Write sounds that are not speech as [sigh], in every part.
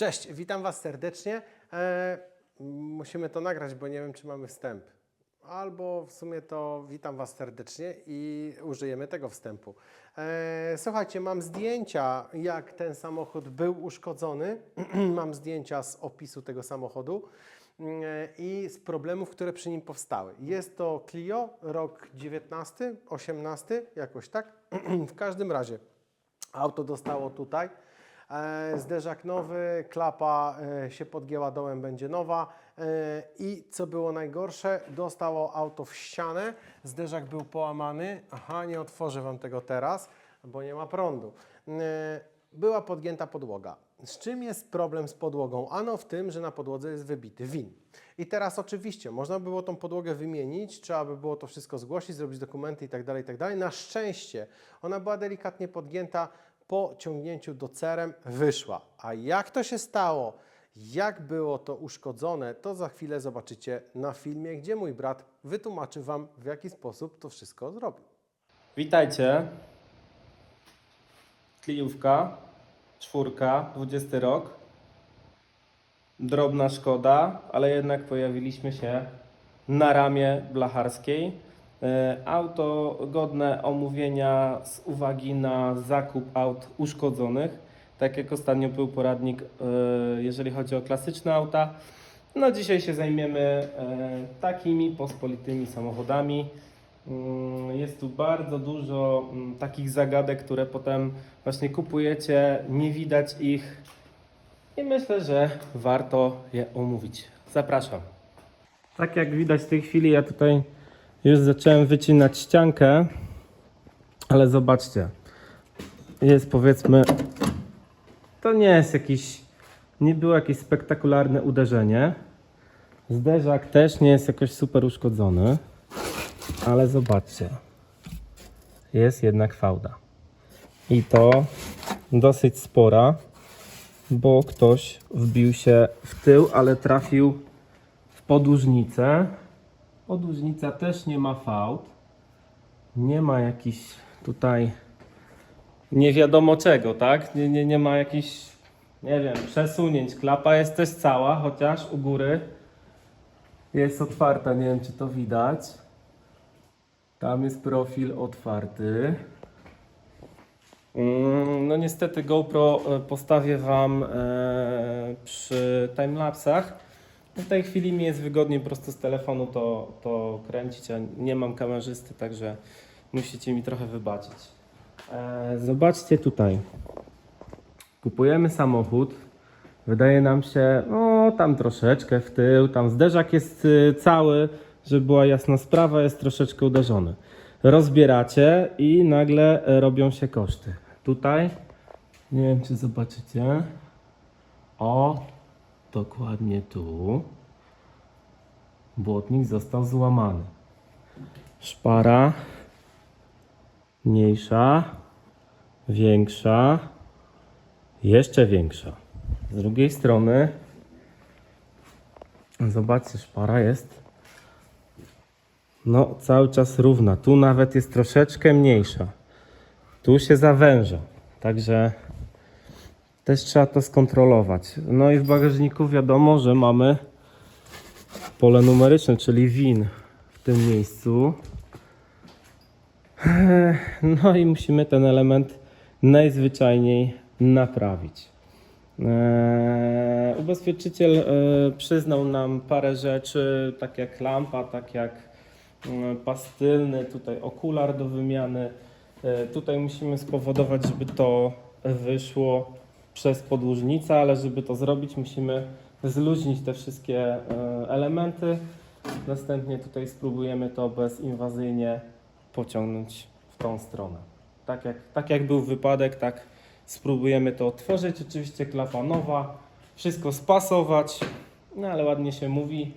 Cześć, witam Was serdecznie. E, musimy to nagrać, bo nie wiem, czy mamy wstęp. Albo w sumie to witam Was serdecznie i użyjemy tego wstępu. E, słuchajcie, mam zdjęcia, jak ten samochód był uszkodzony. [clears throat] mam zdjęcia z opisu tego samochodu e, i z problemów, które przy nim powstały. Jest to Clio, rok 19, 18, jakoś tak. [clears throat] w każdym razie auto dostało tutaj. E, Zderzak nowy, klapa e, się podgięła dołem, będzie nowa. E, I co było najgorsze, dostało auto w ścianę, zderzak był połamany. Aha, nie otworzę Wam tego teraz, bo nie ma prądu. Była podgięta podłoga. Z czym jest problem z podłogą? Ano w tym, że na podłodze jest wybity win. I teraz oczywiście można było tą podłogę wymienić, trzeba by było to wszystko zgłosić, zrobić dokumenty itd. itd. Na szczęście ona była delikatnie podgięta, po ciągnięciu do cerem wyszła. A jak to się stało, jak było to uszkodzone, to za chwilę zobaczycie na filmie, gdzie mój brat wytłumaczy Wam, w jaki sposób to wszystko zrobił. Witajcie. Klijówka, czwórka, 20 rok. Drobna szkoda, ale jednak pojawiliśmy się na ramie blacharskiej. E, Auto godne omówienia z uwagi na zakup aut uszkodzonych. Tak jak ostatnio był poradnik, e, jeżeli chodzi o klasyczne auta. No dzisiaj się zajmiemy e, takimi pospolitymi samochodami. Mm, Jest tu bardzo dużo mm, takich zagadek, które potem właśnie kupujecie, nie widać ich i myślę, że warto je omówić. Zapraszam. Tak jak widać w tej chwili, ja tutaj już zacząłem wycinać ściankę, ale zobaczcie, jest powiedzmy, to nie jest jakiś, nie było jakieś spektakularne uderzenie. Zderzak też nie jest jakoś super uszkodzony. Ale zobaczcie, jest jednak fałda. I to dosyć spora, bo ktoś wbił się w tył, ale trafił w podłużnicę. Podłużnica też nie ma fałd. Nie ma jakichś tutaj nie wiadomo czego, tak? Nie, nie, nie ma jakichś, nie wiem, przesunięć. Klapa jest też cała, chociaż u góry jest otwarta. Nie wiem, czy to widać. Tam jest profil otwarty. Mm, No niestety GoPro e, postawię Wam e, przy timelapsach. W tej chwili mi jest wygodniej po prostu z telefonu to, to kręcić, a nie mam kamerzysty, także musicie mi trochę wybaczyć. E, Zobaczcie tutaj. Kupujemy samochód. Wydaje nam się, no tam troszeczkę w tył, tam zderzak jest y, cały, żeby była jasna sprawa, jest troszeczkę uderzony. Rozbieracie i nagle robią się koszty. Tutaj, nie wiem czy zobaczycie, o, dokładnie tu, błotnik został złamany. Szpara mniejsza, większa, jeszcze większa. Z drugiej strony, zobaczcie, szpara jest no cały czas równa. Tu nawet jest troszeczkę mniejsza. Tu się zawęża. Także też trzeba to skontrolować. No i w bagażniku wiadomo, że mamy pole numeryczne, czyli WIN w tym miejscu. No i musimy ten element najzwyczajniej naprawić. Eee, ubezpieczyciel e, przyznał nam parę rzeczy, tak jak lampa, tak jak mm, pastylny, tutaj okular do wymiany. E, Tutaj musimy spowodować, żeby to wyszło przez podłużnicę, ale żeby to zrobić, musimy zluźnić te wszystkie e, elementy. Następnie tutaj spróbujemy to bezinwazyjnie pociągnąć w tą stronę. Tak jak, tak jak był wypadek, tak spróbujemy to otworzyć. Oczywiście klapa nowa, wszystko spasować, no ale ładnie się mówi,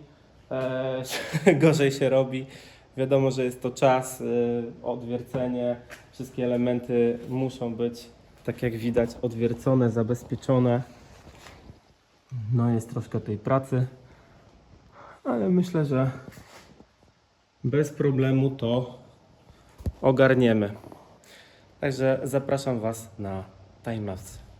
e, [laughs] gorzej się robi. Wiadomo, że jest to czas, y, odwiercenie, wszystkie elementy muszą być, tak jak widać, odwiercone, zabezpieczone. No jest troszkę tej pracy, ale myślę, że bez problemu to ogarniemy. Także zapraszam Was na timelapse.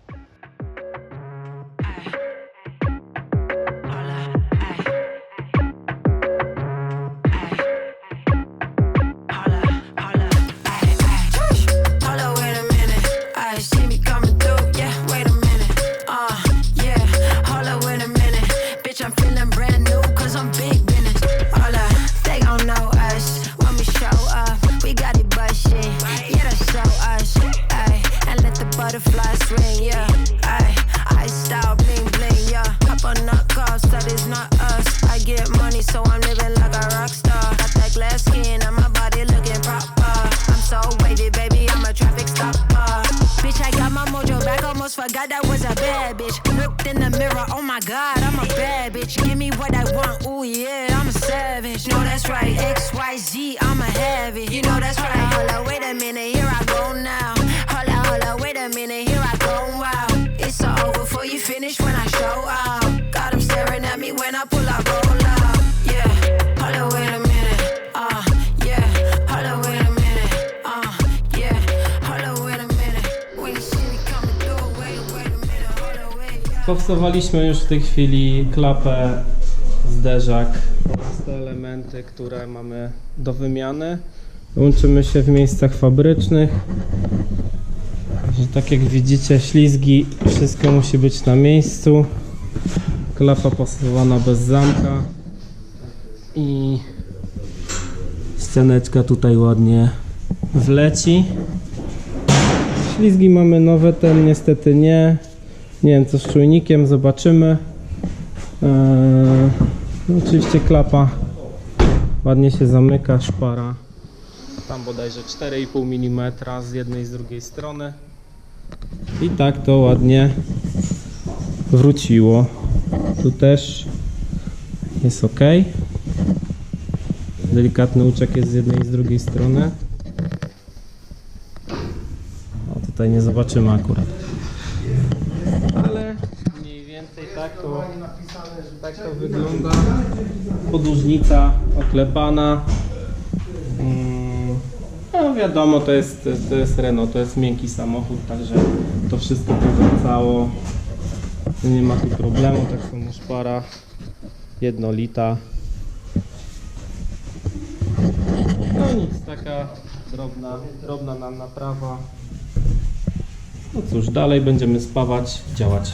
thought I was a bad bitch. Looked in the mirror, oh my god, I'm a bad bitch. Give me what I want, oh yeah, I'm a savage. No, that's right, X Y Z, I'm a heavy. You know that's right, holla, wait a minute, here I go now. Holla, holla, wait a minute, here I go, wow. It's all over before you finish when I Powstawaliśmy już w tej chwili klapę, zderzak te elementy, które mamy do wymiany. Łączymy się w miejscach fabrycznych. Że tak jak widzicie, ślizgi, wszystko musi być na miejscu. Klapa pasowana bez zamka. I ścianeczka tutaj ładnie wleci. Ślizgi mamy nowe, ten niestety nie. Nie wiem co z czujnikiem, zobaczymy. Eee, no oczywiście klapa ładnie się zamyka, szpara. Tam bodajże 4,5 mm z jednej i z drugiej strony. I tak to ładnie wróciło. Tu też jest ok. Delikatny łuczek jest z jednej i z drugiej strony. O, tutaj nie zobaczymy akurat ale mniej więcej tak to, tak to wygląda. Podłużnica oklepana. Mm, No wiadomo, to jest, to jest Renault, to jest miękki samochód, także to wszystko powracało. Nie ma tu problemu, tak samo szpara jednolita. No nic, taka drobna, drobna nam naprawa. No cóż, dalej będziemy spawać, działać.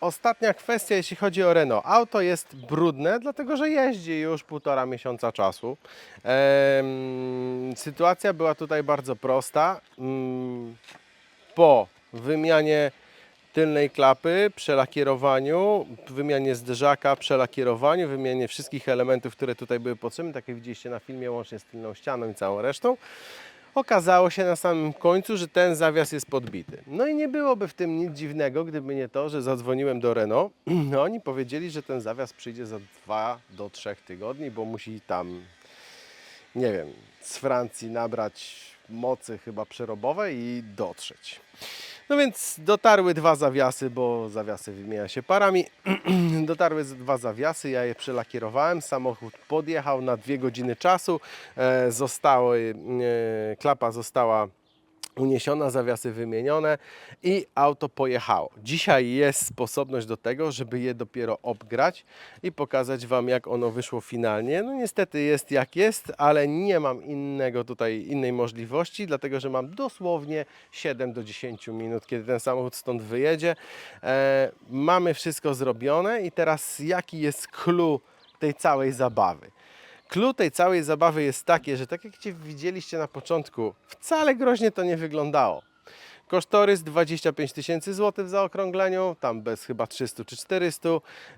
Ostatnia kwestia, jeśli chodzi o Renault. Auto jest brudne, dlatego że jeździ już półtora miesiąca czasu. Em, sytuacja była tutaj bardzo prosta. Mm, po wymianie tylnej klapy, przelakierowaniu, wymianie zderzaka, przelakierowaniu, wymianie wszystkich elementów, które tutaj były potrzebne, tak jak widzieliście na filmie, łącznie z tylną ścianą i całą resztą. Okazało się na samym końcu, że ten zawias jest podbity. No i nie byłoby w tym nic dziwnego, gdyby nie to, że zadzwoniłem do Renault. [clears throat] No oni powiedzieli, że ten zawias przyjdzie za 2 do 3 tygodni, bo musi tam, nie wiem, z Francji nabrać mocy chyba przerobowej i dotrzeć. No więc dotarły dwa zawiasy, bo zawiasy wymienia się parami. [clears throat] dotarły dwa zawiasy, ja je przelakierowałem. Samochód podjechał na dwie godziny czasu. E, zostały, e, klapa została uniesiona, zawiasy wymienione i auto pojechało. Dzisiaj jest sposobność do tego, żeby je dopiero obgrać i pokazać Wam, jak ono wyszło finalnie. No niestety jest jak jest, ale nie mam innego tutaj, innej możliwości, dlatego że mam dosłownie 7 do 10 minut, kiedy ten samochód stąd wyjedzie. E, mamy wszystko zrobione i teraz jaki jest clue tej całej zabawy? Clue tej całej zabawy jest takie, że tak jak Cię widzieliście na początku, wcale groźnie to nie wyglądało. Kosztorys 25 tysięcy złotych w zaokrągleniu, tam bez chyba 300 czy 400.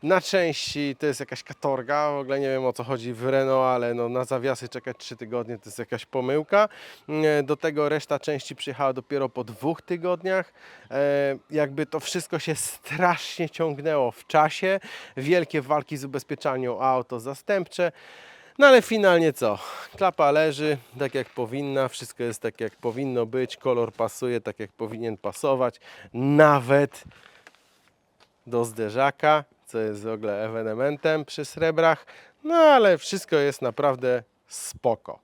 Na części to jest jakaś katorga, w ogóle nie wiem o co chodzi w Renault, ale no na zawiasy czekać 3 tygodnie to jest jakaś pomyłka. Mm, Do tego reszta części przyjechała dopiero po dwóch tygodniach. E, Jakby to wszystko się strasznie ciągnęło w czasie. Wielkie walki z ubezpieczalnią auto zastępcze. No ale finalnie co? Klapa leży tak jak powinna, wszystko jest tak jak powinno być, kolor pasuje tak jak powinien pasować, nawet do zderzaka, co jest w ogóle ewenementem przy srebrach, no ale wszystko jest naprawdę spoko.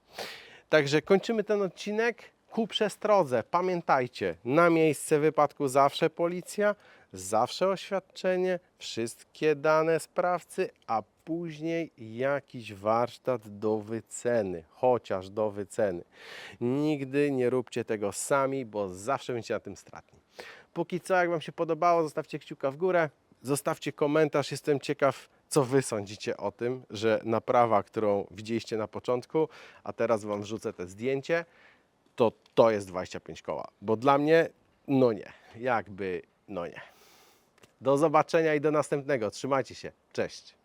Także kończymy ten odcinek ku przestrodze. Pamiętajcie, na miejsce wypadku zawsze policja, zawsze oświadczenie, wszystkie dane sprawcy, a później jakiś warsztat do wyceny, chociaż do wyceny. Nigdy nie róbcie tego sami, bo zawsze będziecie na tym stratni. Póki co, jak Wam się podobało, zostawcie kciuka w górę. Zostawcie komentarz, jestem ciekaw, co Wy sądzicie o tym, że naprawa, którą widzieliście na początku, a teraz Wam wrzucę te zdjęcie, to to jest 25 koła. Bo dla mnie, no nie, jakby, no nie. Do zobaczenia i do następnego. Trzymajcie się. Cześć.